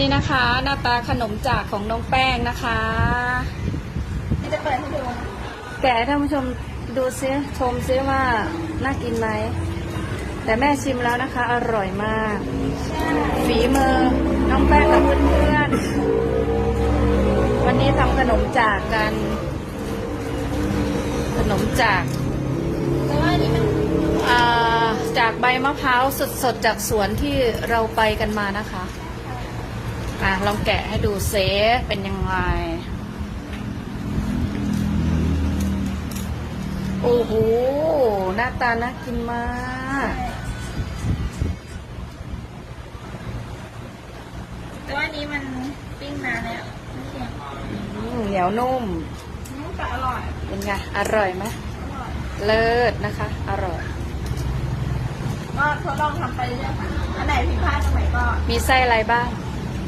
นี่นะคะ หน้าตาขนมจากของน้องแป้งนะคะนี่จะเปิดให้ดูแกะให้ท่านผู้ชมดูซิชมซิว่าน่ากินไหมแต่แม่ชิมแล้วนะคะ อร่อยมาก ฝีมือน้องแป้งกับเพื่อนๆวันนี้ทำขนมจากกัน ขนมจากแต่ว่าอันนี้มันอ่าจากใบมะพร้าวสดๆจากสวนที่เราไปกันมานะคะ อะลองแกะให้ดูเซเป็นยังไง โอ้โห หน้าตาน่ากินมาก แต่ว่าอันนี้มันปิ้งนานแล้วไม่เค็มอืมเหนียวนุ่มอืมแต่อร่อย เป็นไง อร่อยไหมอร่อยเลิศนะคะ อร่อย ก็ทดลองทำไปเรื่อยๆค่ะอันไหนผิดพลาดตรงไหนก็ มีไส้อะไรบ้างไ